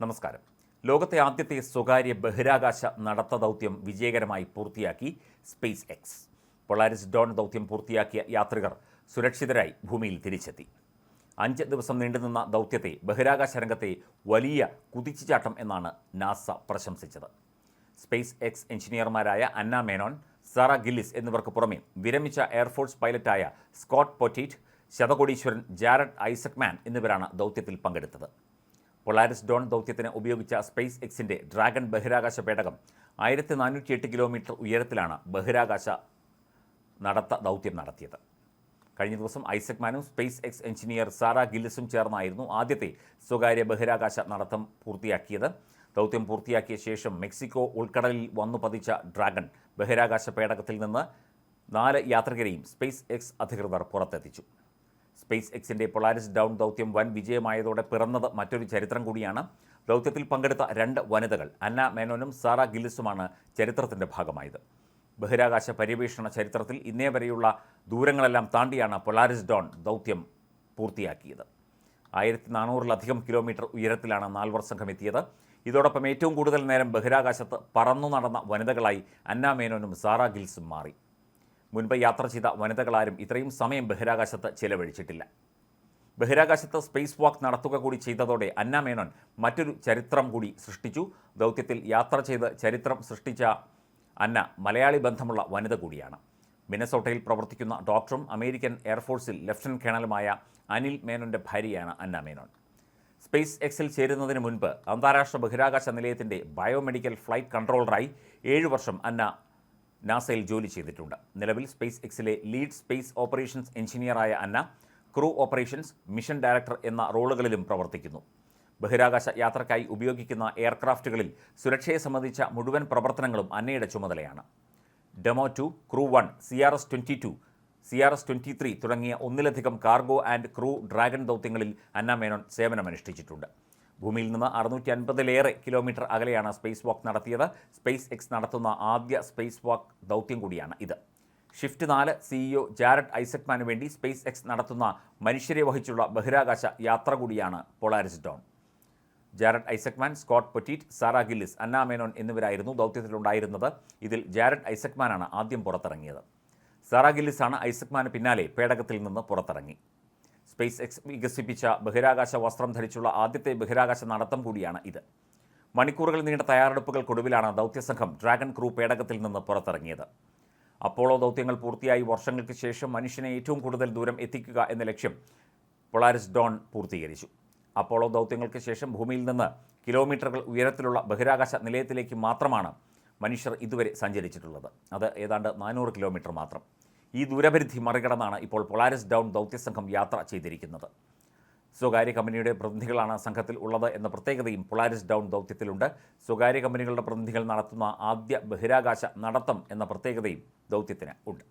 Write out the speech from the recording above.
നമസ്കാരം. ലോകത്തെ ആദ്യത്തെ സ്വകാര്യ ബഹിരാകാശ നടത്ത ദൗത്യം വിജയകരമായി പൂർത്തിയാക്കി സ്പേസ് എക്സ് പൊളാരിസ് ഡോൺ ദൗത്യം പൂർത്തിയാക്കിയ യാത്രികർ സുരക്ഷിതരായി ഭൂമിയിൽ തിരിച്ചെത്തി. അഞ്ച് ദിവസം നീണ്ടുനിന്ന ദൗത്യത്തെ ബഹിരാകാശ രംഗത്തെ വലിയ കുതിച്ചുചാട്ടം എന്നാണ് നാസ പ്രശംസിച്ചത്. സ്പേസ് എക്സ് എഞ്ചിനീയർമാരായ അന്ന മേനോൻ സാറ ഗില്ലിസ് എന്നിവർക്ക് പുറമെ വിരമിച്ച എയർഫോഴ്സ് പൈലറ്റായ സ്കോട്ട് പൊറ്റീറ്റ് ശതകോടീശ്വരൻ ജാരഡ് ഐസക്മാൻ എന്നിവരാണ് ദൗത്യത്തിൽ പങ്കെടുത്തത്. പൊളാരിസ് ഡോൺ ദൗത്യത്തിന് ഉപയോഗിച്ച സ്പേസ് എക്സിന്റെ ഡ്രാഗൺ ബഹിരാകാശ പേടകം ആയിരത്തി നാനൂറ്റി എട്ട് കിലോമീറ്റർ ഉയരത്തിലാണ് ബഹിരാകാശ നടത്ത ദൗത്യം നടത്തിയത്. കഴിഞ്ഞ ദിവസം ഐസക് മാനും സ്പേസ് എക്സ് എഞ്ചിനീയർ സാറ ഗില്ലിസും ചേർന്നായിരുന്നു ആദ്യത്തെ സ്വകാര്യ ബഹിരാകാശ നടത്തം പൂർത്തിയാക്കിയത്. ദൗത്യം പൂർത്തിയാക്കിയ ശേഷം മെക്സിക്കോ ഉൾക്കടലിൽ വന്നു പതിച്ച ഡ്രാഗൺ ബഹിരാകാശ പേടകത്തിൽ നിന്ന് നാല് യാത്രികരെയും സ്പേസ് എക്സ് അധികൃതർ പുറത്തെത്തിച്ചു. സ്പേസ് എക്സിന്റെ പൊളാരിസ് ഡൗൺ ദൗത്യം വൻ വിജയമായതോടെ പിറന്നത് മറ്റൊരു ചരിത്രം കൂടിയാണ്. ദൗത്യത്തിൽ പങ്കെടുത്ത രണ്ട് വനിതകൾ അന്ന മേനോനും സാറ ഗില്ലിസുമാണ് ചരിത്രത്തിന്റെ ഭാഗമായത്. ബഹിരാകാശ പര്യവേഷണ ചരിത്രത്തിൽ ഇന്നേ വരെയുള്ള ദൂരങ്ങളെല്ലാം താണ്ടിയാണ് പൊളാരിസ് ഡോൺ ദൗത്യം പൂർത്തിയാക്കിയത്. ആയിരത്തി നാനൂറിലധികം കിലോമീറ്റർ ഉയരത്തിലാണ് നാൽവർ സംഘം എത്തിയത്. ഇതോടൊപ്പം ഏറ്റവും കൂടുതൽ നേരം ബഹിരാകാശത്ത് പറന്നു നടന്ന വനിതകളായി അന്ന മേനോനും സാറ ഗിൽസും മാറി. മുൻപ് യാത്ര ചെയ്ത വനിതകളാരും ഇത്രയും സമയം ബഹിരാകാശത്ത് ചെലവഴിച്ചിട്ടില്ല. ബഹിരാകാശത്ത് സ്പേസ് വാക്ക് നടത്തുക കൂടി ചെയ്തതോടെ അന്ന മേനോൻ മറ്റൊരു ചരിത്രം കൂടി സൃഷ്ടിച്ചു. ദൗത്യത്തിൽ യാത്ര ചെയ്ത് ചരിത്രം സൃഷ്ടിച്ച അന്ന മലയാളി ബന്ധമുള്ള വനിത കൂടിയാണ്. മിനസോട്ടയിൽ പ്രവർത്തിക്കുന്ന ഡോക്ടറും അമേരിക്കൻ എയർഫോഴ്സിൽ ലഫ്റ്റനന്റ് കേണലുമായ അനിൽ മേനോന്റെ ഭാര്യയാണ് അന്ന മേനോൻ. സ്പേസ് എക്സിൽ ചേരുന്നതിന് മുൻപ് അന്താരാഷ്ട്ര ബഹിരാകാശ നിലയത്തിന്റെ ബയോമെഡിക്കൽ ഫ്ലൈറ്റ് കൺട്രോളറായി ഏഴു വർഷം അന്ന നാസയിൽ ജോലി ചെയ്തിട്ടുണ്ട്. നിലവിൽ സ്പേസ് എക്സിലെ lead space operations എഞ്ചിനീയറായ Anna crew operations mission director എന്ന റോളുകളിലും പ്രവർത്തിക്കുന്നു. ബഹിരാകാശ യാത്രക്കായി ഉപയോഗിക്കുന്ന എയർക്രാഫ്റ്റുകളിൽ സുരക്ഷയെ സംബന്ധിച്ച മുഴുവൻ പ്രവർത്തനങ്ങളും അന്നയുടെ ചുമതലയാണ്. Demo two crew one C R S twenty two C R S twenty three തുടങ്ങിയ ഒന്നിലധികം കാർഗോ ആൻഡ് ക്രൂ ഡ്രാഗൺ ദൗത്യങ്ങളിൽ അന്ന മേനോൻ സേവനമനുഷ്ഠിച്ചിട്ടുണ്ട്. ഭൂമിയിൽ നിന്ന് അറുന്നൂറ്റി അൻപതിലേറെ കിലോമീറ്റർ അകലെയാണ് സ്പേസ് വാക്ക് നടത്തിയത്. സ്പേസ് എക്സ് നടത്തുന്ന ആദ്യ സ്പേസ് വാക്ക് ദൗത്യം കൂടിയാണ് ഇത്. ഷിഫ്റ്റ് നാല് സിഇഒ ജാരഡ് ഐസക്മാന് വേണ്ടി സ്പേസ് എക്സ് നടത്തുന്ന മനുഷ്യരെ വഹിച്ചുള്ള ബഹിരാകാശ യാത്ര കൂടിയാണ് Polaris Dawn. Jared Isaacman Scott Poteet Sarah Gillis Anna Menon എന്നിവരായിരുന്നു ദൗത്യത്തിലുണ്ടായിരുന്നത്. ഇതിൽ ജാരഡ് ഐസക്മാനാണ് ആദ്യം പുറത്തിറങ്ങിയത്. സാറ ഗില്ലിസാണ് ഐസക്മാന് പിന്നാലെ പേടകത്തിൽ നിന്ന് പുറത്തിറങ്ങി. സ്പേസ് എക്സ് വികസിപ്പിച്ച ബഹിരാകാശ വസ്ത്രം ധരിച്ചുള്ള ആദ്യത്തെ ബഹിരാകാശ നടത്തം കൂടിയാണ് ഇത്. മണിക്കൂറുകൾ നീണ്ട തയ്യാറെടുപ്പുകൾക്കൊടുവിലാണ് ദൗത്യസംഘം ഡ്രാഗൺ ക്രൂ പേടകത്തിൽ നിന്ന് പുറത്തിറങ്ങിയത്. അപ്പോളോ ദൗത്യങ്ങൾ പൂർത്തിയായി വർഷങ്ങൾക്ക് ശേഷം മനുഷ്യനെ ഏറ്റവും കൂടുതൽ ദൂരം എത്തിക്കുക എന്ന ലക്ഷ്യം പൊളാരിസ് ഡോൺ പൂർത്തീകരിച്ചു. അപ്പോളോ ദൗത്യങ്ങൾക്ക് ശേഷം ഭൂമിയിൽ നിന്ന് കിലോമീറ്ററുകൾ ഉയരത്തിലുള്ള ബഹിരാകാശ നിലയത്തിലേക്ക് മാത്രമാണ് മനുഷ്യർ ഇതുവരെ സഞ്ചരിച്ചിട്ടുള്ളത്. അത് ഏതാണ്ട് നാനൂറ് കിലോമീറ്റർ മാത്രം. ഈ ദൂരപരിധി മറികടന്നാണ് ഇപ്പോൾ പൊളാരിസ് ഡൗൺ ദൗത്യസംഘം യാത്ര ചെയ്തിരിക്കുന്നത്. സ്വകാര്യ കമ്പനിയുടെ പ്രതിനിധികളാണ് സംഘത്തിൽ ഉള്ളത് എന്ന പ്രത്യേകതയും പൊളാരിസ് ഡൗൺ ദൗത്യത്തിലുണ്ട്. സ്വകാര്യ കമ്പനികളുടെ പ്രതിനിധികൾ നടത്തുന്ന ആദ്യ ബഹിരാകാശ നടത്തം എന്ന പ്രത്യേകതയും ദൗത്യത്തിന് ഉണ്ട്.